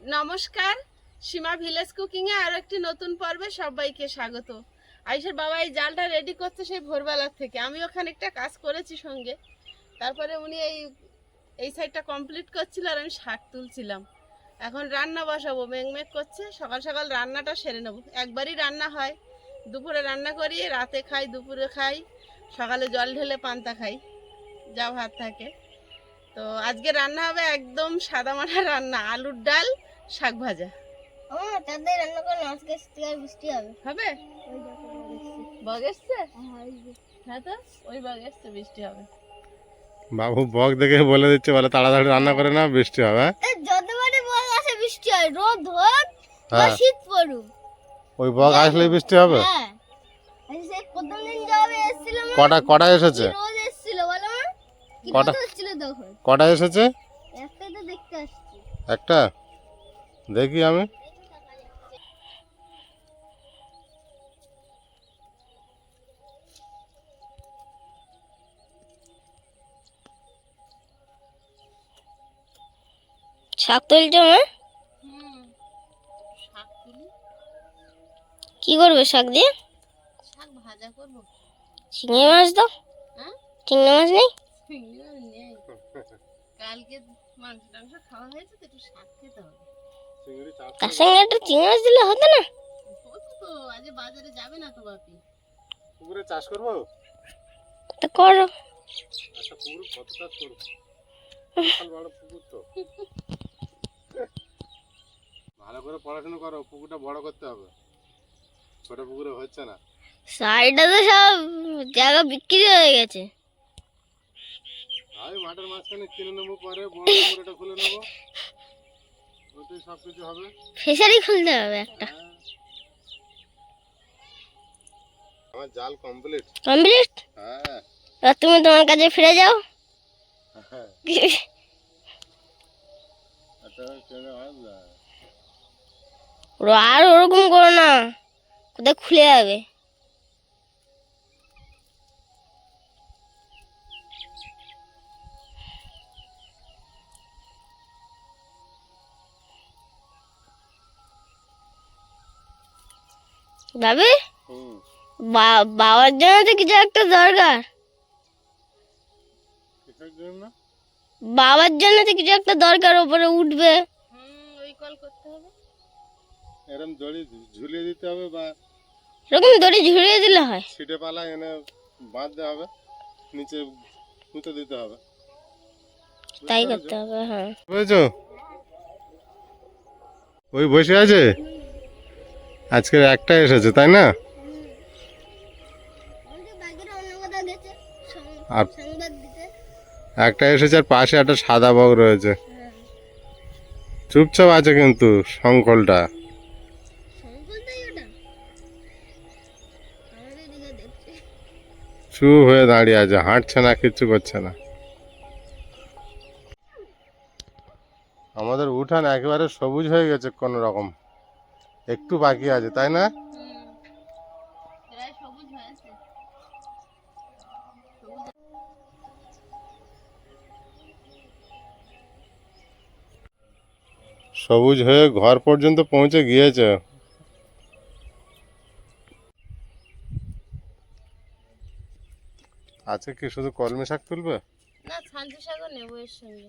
নমস্কার, সীমা village cooking এ আরও একটি নতুন পর্বে সবাইকে স্বাগত। আইসার বাবা এই জালটা রেডি করছে সেই ভোরবেলার থেকে। আমি ওখানে একটা কাজ করেছি সঙ্গে। তারপরে উনি এই এই সাইডটা কমপ্লিট করছিল আর আমি শাক তুলছিলাম। এখন রান্না বসাবো। মেঘ মেঘ করছে, সকাল সকাল রান্নাটা সেরে নেব। একবারই রান্না হয়। দুপুরে রান্না করি, রাতে খাই, দুপুরে খাই, সকালে জল ঢেলে পান্তা খাই। যা ভাত থাকে। তো আজকে রান্না হবে একদম সাদা মাঠা রান্না, আলুর ডাল শাক ভাজা। তাদের রান্না করে আজকে থেকে বৃষ্টি হবে। হবে? ওই বৃষ্টি। বগ এসছে? হ্যাঁ, ওই যে। তো? ওই বগ এসছে বৃষ্টি হবে। বাবু বক দেখে বলে দিচ্ছে বলে তাড়াতাড়ি রান্না করে না বৃষ্টি হবে হ্যাঁ? এই যতবারই বল আসে বৃষ্টি হয়। রোদ হোক বা হ্যাঁ। শীত পড়ুক। ওই বক আসলে বৃষ্টি হবে? হ্যাঁ। প্রথম দিন যাবে এসেছিল কটা কটা এসেছে? রোদ এসেছিল বলো কটা? এসেছিল তখন? কটা এসেছে? একটাই তো দেখতে আসছি। একটা? দেখি আমি। শাক তুলছো মা? শাক তুলি। কি করবে শাক দিয়ে? শাক ভাজা করব। চিংড়ি মাছ দাও। হ্যাঁ? মাছ নেই? চিংড়ি মাছ নেই। কালকে মাংস টাংস খাওয়া হয়েছে তো একটু শাক খেতে হবে। তার সঙ্গে একটা চিংড়ি মাছ দিলে হতো না? হতো তো আজ বাজারে যাবে না তো বাপি। পুকুরে চাষ করব? তা করো। একটা পুকুর কত চাষ করব? বড় পুকুর তো। ভালো করে পড়াশোনা করো পুকুরটা বড় করতে হবে। ছোট পুকুরে হচ্ছে না। সাইডে তো সব জায়গা বিক্রি হয়ে গেছে। আমি মাঠের মাঝখানে কিনে নেব পরে বড় পুকুরটা খুলে নেব। ওতেই সব কিছু হবে। ফিশারি খুলতে হবে একটা। হ্যাঁ। আমার জাল কমপ্লিট কমপ্লিট হ্যাঁ। তুমি তোমার কাছে ফিরে যাও। ওরা আর ওরকম করো না। কোথায় খুলে যাবে? ভাবি? বা- বাবার জন্য তো কিছু একটা দরকার। বাবার জন্য তো কিছু একটা দরকার ওপরে উঠবে। হুম ওই কল করতে হবে। এরম দড়ি ঝুলিয়ে দিতে হবে বা এরকম দড়ি ঝুড়িয়ে দিলে হয়। ছিটে পালা এনে বাঁধতে হবে নিচে পুঁতে দিতে হবে। তাই করতে হবে হ্যাঁ। বুঝেছ? ওই বসে আছে? আজকে একটা এসেছে, তাই না? আর একটা এসেছে আর পাশে একটা সাদা বগ রয়েছে। চুপচাপ আছে কিন্তু শঙ্কলটা। চুপ হয়ে দাঁড়িয়ে আছে, হাঁটছে না, কিচ্ছু করছে না। আমাদের উঠান একেবারে সবুজ হয়ে গেছে কোন রকম একটু বাকি আছে, তাই না? সবুজ হয়ে ঘর পর্যন্ত পৌঁছে গিয়েছে। আছে কি শুধু কলমি শাক তুলবে? না শাকও নেব এর সঙ্গে।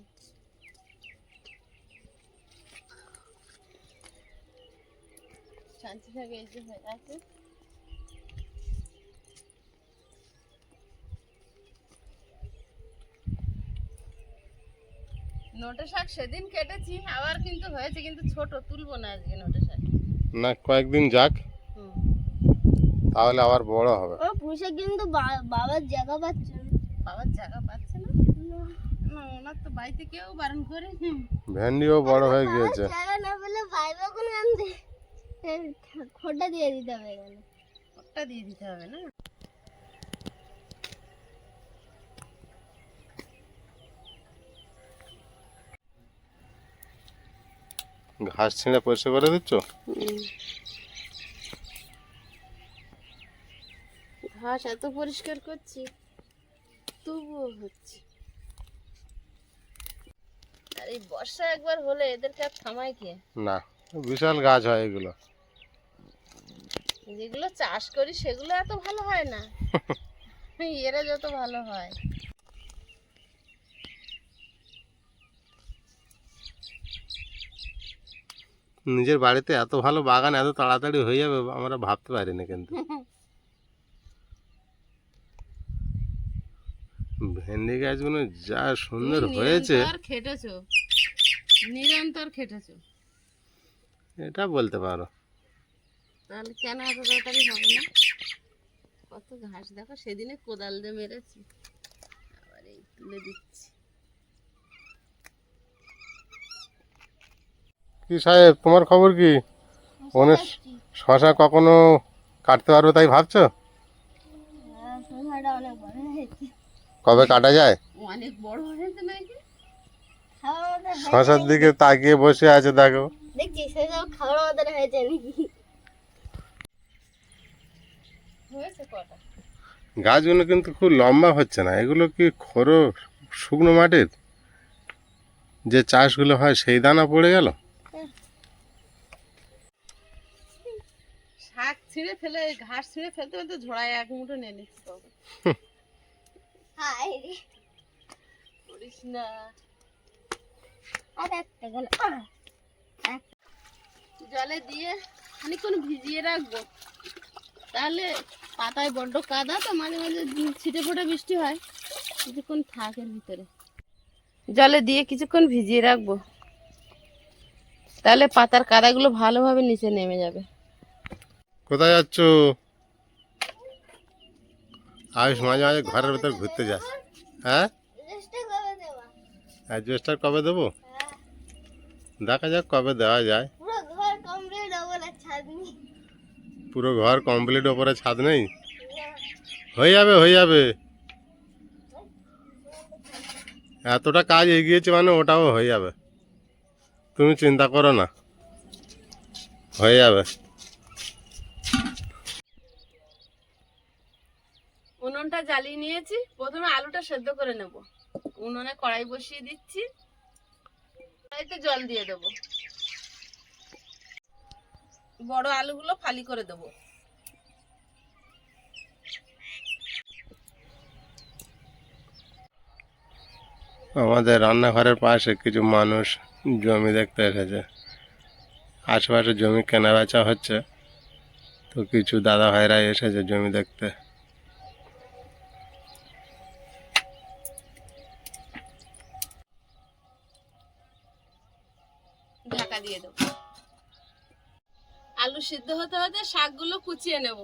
ছাঞ্চি শাক এই যে হয়ে আছে নোটে শাক সেদিন কেটেছি আবার কিন্তু হয়েছে কিন্তু ছোট তুলবো না আজকে নোটে শাক। না কয়েকদিন যাক। হুম। তাহলে আবার বড় হবে। ও পুষে কিন্তু বা- বাবার জায়গা পাচ্ছে বাবার জায়গা পাচ্ছে না? না। ওনার তো বাড়িতে কেউ বারণ করে হুম। ভেন্ডিও বড় হয়ে গিয়েছে। জায়গা না পেলে ভাইবা কোনো আনতে খোটা দিয়ে দিতে হবে এখানে। দিয়ে দিতে হবে না? ঘাস ছিঁড়ে পরিষ্কার করে দিচ্ছ? ঘাস এত পরিষ্কার করছি তবুও হচ্ছে। আর এই বর্ষা একবার হলে এদেরকে আর থামায় কে? না। বিশাল গাছ হয় এগুলো। যেগুলো চাষ করি সেগুলো এত ভালো হয় না। এরা যত ভালো হয়। নিজের বাড়িতে এত ভালো বাগান এত তাড়াতাড়ি হয়ে যাবে আমরা ভাবতে পারি না কিন্তু। ভেন্ডি গাছগুলো যা সুন্দর হয়েছে। খেটেছো। নিরন্তর খেটেছো। এটা বলতে পারো। তাহলে কেন এত তাড়াতাড়ি হবে না? কত ঘাস দেখো সেদিনে কোদাল দিয়ে মেরেছি। আবার এই তুলে দিচ্ছি। কি সাহেব তোমার খবর কি? মনে শশা কখনো কাটতে পারবে তাই ভাবছ? হয়েছে। কবে কাটা যায়? অনেক বড় হয়েছে নাকি? শশার দিকে তাকিয়ে বসে আছে দেখো। দেখছি সেসব খাওয়ার মতো হয়েছে নাকি? হয়েছে গাছগুলো কিন্তু খুব লম্বা হচ্ছে না। এগুলো কি খোরো শুকনো মাটির? যে চাষগুলো হয় সেই দানা পড়ে গেল? শাক ছিঁড়ে ফেলে ঘাস ছিঁড়ে ফেলতে ফেলতে ঝোড়ায় এক মুঠো নিয়ে নিচ্ছি তবে হাই রে। করিস না। আর একটা গেল। জলে দিয়ে খানিক্ষণ ভিজিয়ে রাখব। তাহলে পাতায় বড্ড কাদা তো মাঝে মাঝে ছিটে ফোটা বৃষ্টি হয়। কিছুক্ষণ থাকে ভিতরে। জলে দিয়ে কিছুক্ষণ ভিজিয়ে রাখব। তাহলে পাতার কাদাগুলো ভালোভাবে নিচে নেমে যাবে। কোথায় যাচ্ছ? আয়ুষ মাঝে মাঝে ঘরের ভেতর ঘুরতে যাস। হ্যাঁ? অ্যাডজাস্টার কবে দেবো? দেখা যাক কবে দেওয়া যায় পুরো ঘর কমপ্লিট বলে ছাদনি পুরো ঘর কমপ্লিট ওপরে ছাদ নেই? হয়ে যাবে হয়ে যাবে। এতটা কাজ এগিয়েছে মানে ওটাও হয়ে যাবে। তুমি চিন্তা করো না। হয়ে যাবে। উনুনটা জ্বালিয়ে নিয়েছি। প্রথমে আলুটা সেদ্ধ করে নেব। উনুনে কড়াই বসিয়ে দিচ্ছি। কড়াইতে জল দিয়ে দেবো। বড় আলুগুলো ফালি করে দেবো। আমাদের রান্নাঘরের পাশে কিছু মানুষ জমি দেখতে এসেছে। আশেপাশে জমি কেনা বেচা হচ্ছে। তো কিছু দাদা ভাইরা এসেছে জমি দেখতে। হতে হতে শাকগুলো কুচিয়ে নেব।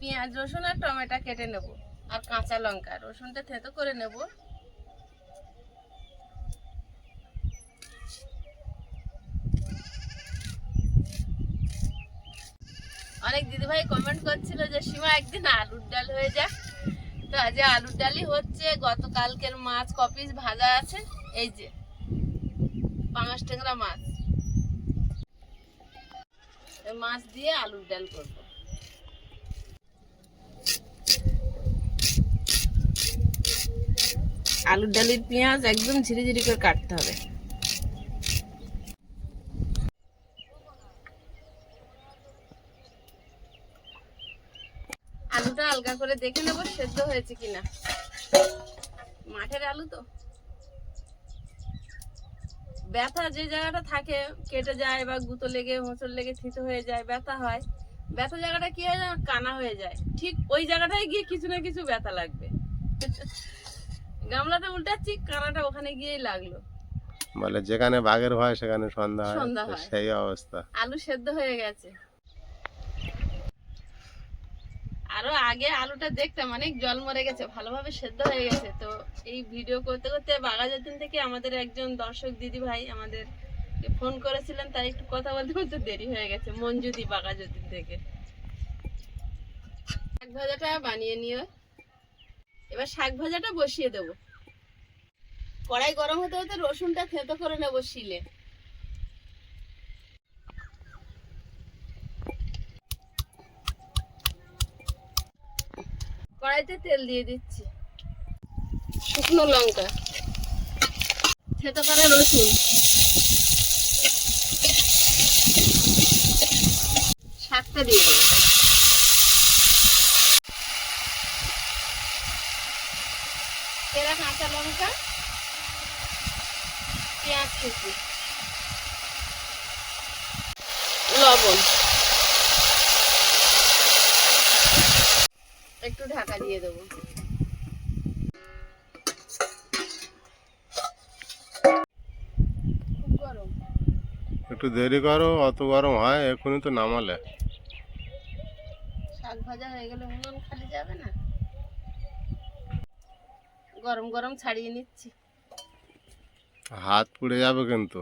পেঁয়াজ, রসুন আর টমেটো কেটে নেব আর কাঁচা লঙ্কা, রসুনটা থেতো করে নেব। অনেক দিদিভাই কমেন্ট করছিল যে, সীমা, একদিন আলুর ডাল হয়ে যাক। তো আজ আলুর ডালই হচ্ছে, গতকালকের মাছ কপিস ভাজা আছে, এই যে, পাঁচ ট্যাংরা মাছ। মাছ দিয়ে আলুর ডাল করব। আলুর ডালের পেঁয়াজ একদম ঝিরি ঝিরি করে কাটতে হবে। আলুটা হালকা করে দেখে নেব সেদ্ধ হয়েছে কিনা। মাঠের আলু তো। ব্যথা যে জায়গাটা থাকে, কেটে যায় বা গুঁতো লেগে হোঁচড় লেগে, থিতো হয়ে যায়, ব্যথা হয়। ব্যথা জায়গাটা কি হয়? কানা হয়ে যায়। ঠিক ওই জায়গাটায় গিয়ে কিছু না কিছু ব্যথা লাগবে। গামলাটা উল্টাচ্ছি কানাটা ওখানে গিয়েই লাগল। বলে যেখানে বাঘের ভয় সেখানে সন্ধ্যা হয়। সেই অবস্থা। আলু সেদ্ধ হয়ে গেছে। আরও আগে আলুটা দেখতাম অনেক জল মরে গেছে ভালোভাবে সেদ্ধ হয়ে গেছে। তো এই ভিডিও করতে করতে বাগাজাতিন থেকে আমাদের একজন দর্শক দিদি ভাই আমাদের ফোন করেছিলেন তাই একটু কথা বলতে বলতে দেরি হয়ে গেছে মঞ্জুদি বাগাজাতিন থেকে। শাক ভাজাটা বানিয়ে নিও। এবার শাক ভাজাটা বসিয়ে দেবো। কড়াই গরম হতে হতে রসুনটা থেতো করে নেব শিলে। কড়াইতে তেল দিয়ে দিচ্ছি। শুকনো লঙ্কা। থেতো করা রসুন শাকটা দিয়ে দেবো এরা কাঁচা লঙ্কা পেঁয়াজ কুচি লবণ একটু ঢাকা দিয়ে দেবো। একটু দেরি করো অত গরম হয় এখনই তো নামালে। শাক ভাজা হয়ে গেলে উনুন খালি যাবে না? গরম গরম ছাড়িয়ে নিচ্ছি। হাত পুড়ে যাবে কিন্তু।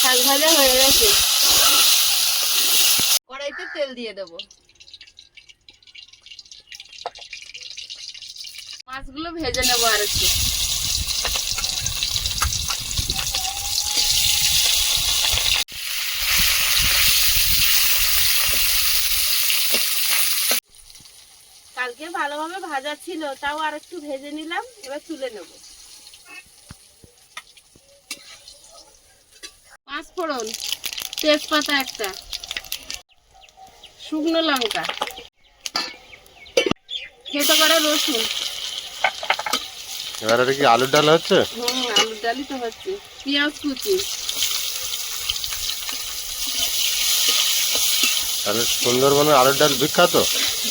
শাক ভাজা হয়ে গেছে। কড়াইতে তেল দিয়ে দেবো। মাছগুলো ভেজে নেব আর একটু। কালকে ভালোভাবে ভাজা ছিল, তাও আর একটু ভেজে নিলাম, এবার তুলে নেব। পাঁচ ফোড়ন, তেজপাতা একটা। শুকনো লঙ্কা। খেতে করা রসুন। এবার এটা কি আলুর ডাল হচ্ছে? হুম আলুর ডালই তো হচ্ছে। পেঁয়াজ কুচি। তাহলে সুন্দরবনের আলুর ডাল বিখ্যাত?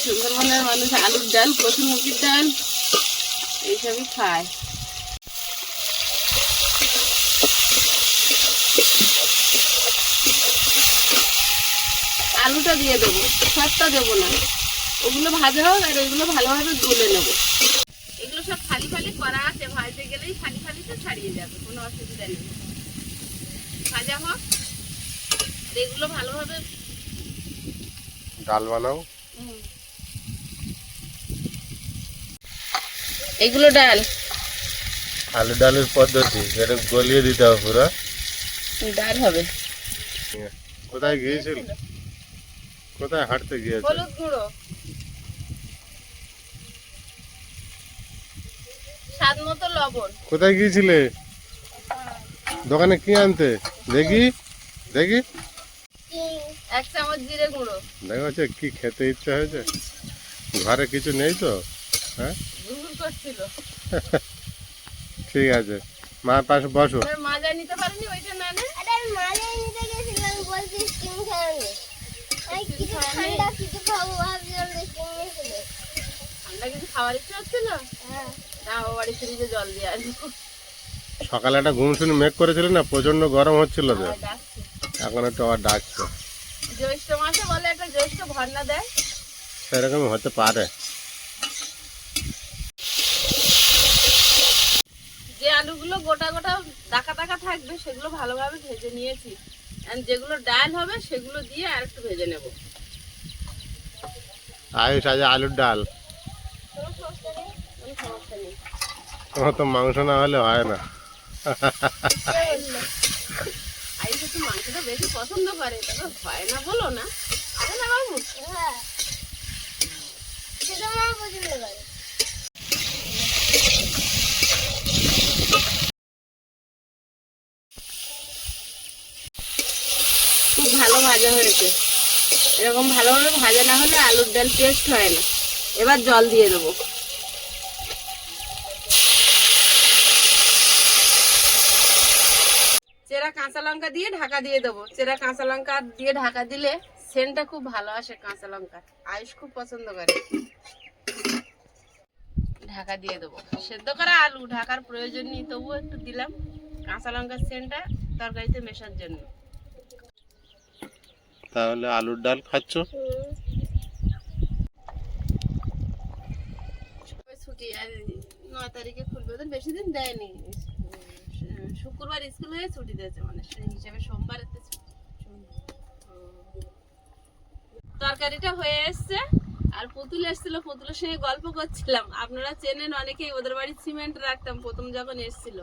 সুন্দরবনের মানুষ আলুর ডাল কচুর মুখির ডাল এইসবই খায়। আলুটা দিয়ে দেবো সবটা দেবো না। ওগুলো ভাজা হোক আর এগুলো ভালোভাবে গলে নেব। এগুলো সব খালি খালি করা আছে ভাজতে গেলেই খালি খালি তো ছাড়িয়ে যাবে কোনো অসুবিধা নেই। ভাজা হোক আর এগুলো ভালোভাবে ডাল বানাও। এগুলো ডাল। আলু ডালের পদ্ধতি এটা গলিয়ে দিতে হবে পুরো। ডাল হবে। কোথায় গিয়েছিল? কোথায় হাঁটতে গিয়েছে? হলুদ গুঁড়ো। স্বাদ মতো লবণ। কোথায় গিয়েছিলে? দোকানে কি আনতে? দেখি দেখি। এক চামচ জিরে গুঁড়ো। দেখো কি খেতে ইচ্ছা হয়েছে। ঘরে কিছু নেই তো? হ্যাঁ? করছিল। ঠিক আছে। মার পাশে বসো। মাজা নিতে পারিনি ওইটা না নে আরে আমি নিতে গেছিলাম বলছি স্টিম খাওয়ানি সকালে একটা ঘুম শুনে মেঘ করেছিল না প্রচণ্ড গরম হচ্ছিল তো এখন একটু আবার ডাকছে। জ্যৈষ্ঠ মাসে বলে একটা জ্যৈষ্ঠ ভর্ণা দেয়। সেরকম হতে পারে। যে আলুগুলো গোটা গোটা দাকা দাকা থাকবে সেগুলো ভালোভাবে ভেজে নিয়েছি। আর যেগুলো ডাল হবে সেগুলো দিয়ে আর একটু ভেজে নেব। আয়ুষ আজ আলুর ডাল। তোমার তো মাংস না হলে হয় না। আইস একটু মাংসটা বেশি পছন্দ করে তবে হয় না বলো না। আরে না বাবু। হ্যাঁ। সেটা আমার পছন্দ করে ভাজা হয়েছে। এরকম ভালোভাবে ভাজা না হলে আলুর ডাল টেস্ট হয় না। এবার জল দিয়ে দেবো। চেরা কাঁচা লঙ্কা দিয়ে ঢাকা দিয়ে দেবো। চেরা কাঁচা লঙ্কা দিয়ে ঢাকা দিলে সেনটা খুব ভালো আসে কাঁচা লঙ্কা আয়ুষ খুব পছন্দ করে। ঢাকা দিয়ে দেবো। সেদ্ধ করা আলু ঢাকার প্রয়োজন নেই, তবুও একটু দিলাম। কাঁচা লঙ্কার সেনটা তরকারিতে মেশার জন্য। তাহলে আলুর ডাল খাচ্ছ? মানে সোমবার তরকারিটা হয়ে আর পুতুল এসেছিল, পুতুলের সঙ্গে গল্প করছিলাম। আপনারা চেনেন, অনেকেই ওদের বাড়ি সিমেন্ট রাখতাম, প্রথম যখন এসেছিল।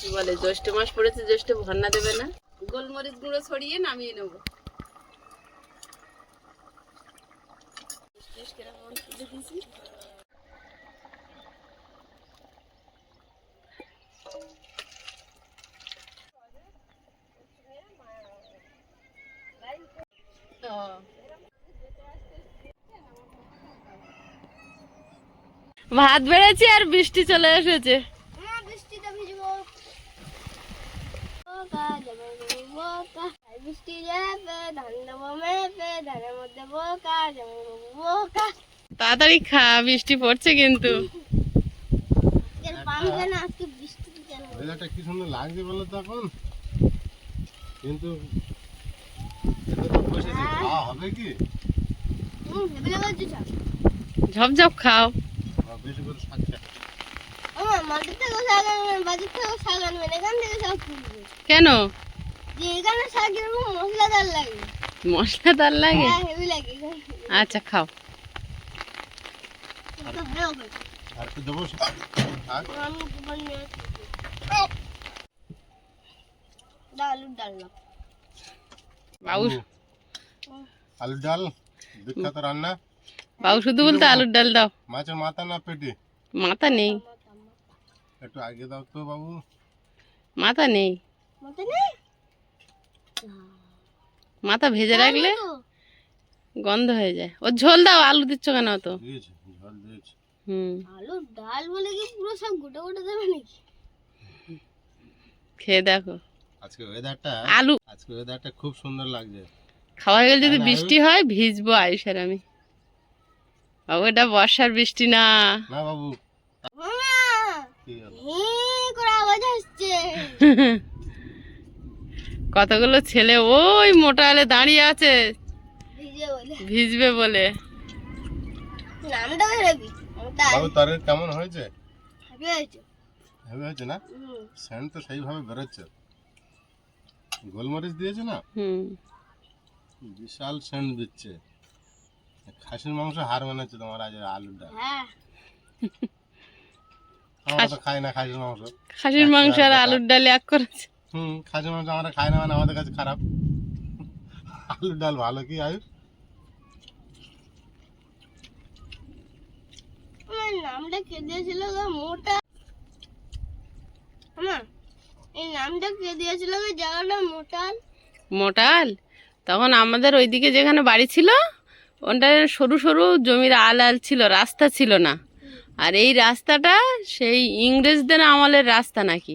কি বলে জ্যৈষ্ঠ মাস পড়েছে জ্যৈষ্ঠ ভন্না দেবে না? গোলমরিচ গুঁড়ো ছড়িয়ে নামিয়ে নেব। ভাত বেড়েছি আর বৃষ্টি চলে এসেছে হ্যাঁ বৃষ্টিতে ভিজবো বোকা যাবে বোকা বৃষ্টি যাবে ধান দেবো মেপে ধানের মধ্যে বোকা যাবে বোকা তাড়াতাড়ি খা বৃষ্টি পড়ছে কিন্তু। আজকে ওয়েদারটা কি সুন্দর লাগছে বলো তো এখন? কিন্তু হবে কি? ঝপঝপ খাও। বেশি করে মাঠের থেকে শাক আনবেন বাজার থেকে শাক আনবেন এখান থেকে শাক তুলবে। কেন? যে এখানে শাক এরকম মশলাদার লাগে। মশলাদার লাগে? হ্যাঁ হেভি লাগে। আচ্ছা খাও। তো আর একটু দেবো আলুর ডাল আলুর ডাল বিখ্যাত রান্না। বাবু শুধু বলতে আলুর ডাল দাও। মাছের মাথা না পেটি? মাথা নেই। একটু আগে দাও তো বাবু। মাথা নেই। মতে নেই? মাথা ভেজে রাখলে গন্ধ হয়ে যায়। ও ঝোল দাও আলু দিচ্ছ কেন তো ঝোল দিয়েছি। হুম। আলুর ডাল বলে কি পুরো সব গোটা গোটা দেবে নাকি? খেয়ে দেখো। আজকে ওয়েদারটা আলু আজকে ওয়েদারটা খুব সুন্দর লাগছে। খাওয়া গেলে যদি বৃষ্টি হয় ভিজবো আয়ুষের আমি। বাবু এটা বর্ষার বৃষ্টি না। না বাবু করে আওয়াজ আসছে। কতগুলো ছেলে ওই মোটা আলে দাঁড়িয়ে আছে। বলে। ভিজবে বলে। নামটা বাবু কেমন হয়েছে? হেভি হয়েছে। না? তো সেইভাবে বেরোচ্ছে। গোলমরিচ দিয়েছে না? বিশাল সেন্ট দিচ্ছে। খাসির মাংস হার মানাচ্ছে তোমার আজ আলুর ডাল হ্যাঁ আমরা তো খাই না খাসির মাংস। আর আলুর ডাল এক করেছে হুম খাসির মাংস আমরা খাই না মানে আমাদের কাছে খারাপ। আলুর ডাল ভালো কি আয়ুষ? আমার নামটা কে দিয়েছিল গো? মোটা। আমার এই নামটা কে দিয়েছিল গো? জায়গাটা মোটাল। মোটাল? তখন আমাদের ওইদিকে যেখানে বাড়ি ছিল ওটা সরু সরু জমির আল আল ছিল রাস্তা ছিল না। আর এই রাস্তাটা সেই ইংরেজদের আমলের রাস্তা নাকি?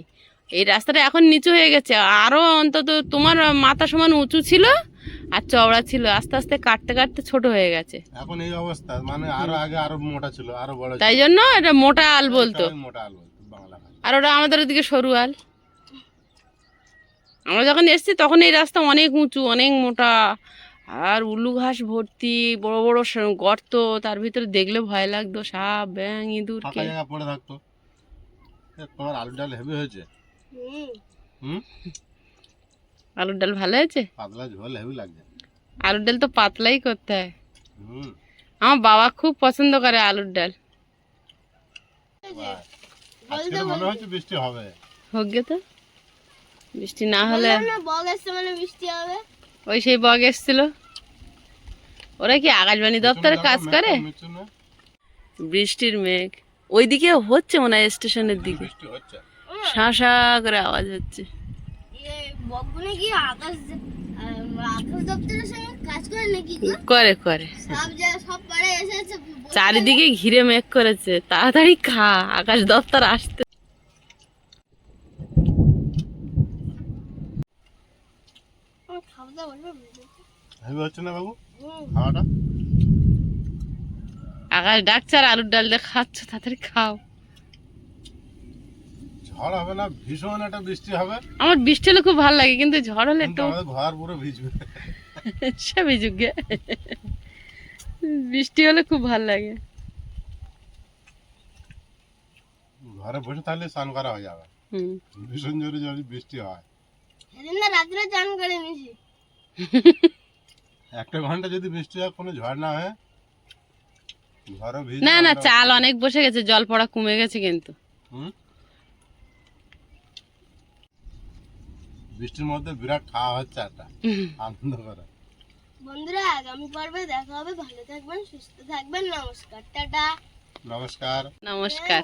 এই রাস্তাটা এখন নিচু হয়ে গেছে। আরও অন্তত তোমার মাথা সমান উঁচু ছিল আর চওড়া ছিল। আস্তে আস্তে কাটতে কাটতে ছোট হয়ে গেছে। এখন এই অবস্থা। মানে আরও আগে আরও মোটা ছিল আরও বড় তাই জন্য এটা মোটা আল বলতো। মোটা আলু বলতো বাংলা আর ওটা আমাদের ওদিকে সরু আল। আমরা যখন এসেছি তখন এই রাস্তা অনেক উঁচু অনেক মোটা। আর উলু ঘাস ভর্তি বড় বড় গর্ত তার ভিতরে দেখলে ভয় লাগতো সাপ ব্যাং ইঁদুর ফাঁকা কে জায়গা পড়ে থাকতো। তোমার আলুর ডাল হেভি হয়েছে? হুম। হুম? আলুর ডাল ভালো হয়েছে? পাতলা ঝোল হেভি লাগছে। আলুর ডাল তো পাতলাই করতে হয়। হুম। আমার বাবা খুব পছন্দ করে আলুর ডাল। আজকে মনে হচ্ছে বৃষ্টি হবে। হোক গে তো। বৃষ্টি না হলে মানে বৃষ্টি হবে। ওই সেই বগ এসছিল। ওরা কি আকাশবাণী দপ্তরে কাজ করে? বৃষ্টির মেঘ। ওইদিকে হচ্ছে মনে হয় স্টেশনের দিকে। বৃষ্টি শাঁ শাঁ করে আওয়াজ হচ্ছে। কাজ করে করে করে। সব জায়গা সব পাড়ে এসেছে চারিদিকে ঘিরে মেঘ করেছে। তাড়াতাড়ি খা আকাশ দপ্তর আসতে আমার খাওয়া দাওয়া বলব হেভি হচ্ছে না বাবু? খাওয়াটা? আকাশ ডাকছে আর আলুর ডাল দিয়ে খাচ্ছ তাড়াতাড়ি খাও। ঝড় হবে না ভীষণ একটা বৃষ্টি হবে। আমার বৃষ্টি হলে খুব ভালো লাগে কিন্তু ঝড় হলে একটু ঘর পুরো ভিজবে। সে বিজুগে বৃষ্টি হলে খুব ভালো লাগে। ঘরে বসে থাকলে স্নান করা হয়ে যাবে। হুম। ভীষণ জোরে জোরে বৃষ্টি হয়। রাত্রে চান করে নিছি একটা ঘণ্টা যদি বৃষ্টি হয় কোনো ঝড় না হয়? ঘরে ভিজ না না চাল অনেক বসে গেছে জল পড়া কমে গেছে কিন্তু। বৃষ্টির মধ্যে বিরাট খাওয়া হচ্ছে একটা আনন্দ করে। বন্ধুরা আগামী পর্বে দেখা হবে। ভালো থাকবেন সুস্থ থাকবেন। নমস্কার টাটা। নমস্কার। নমস্কার।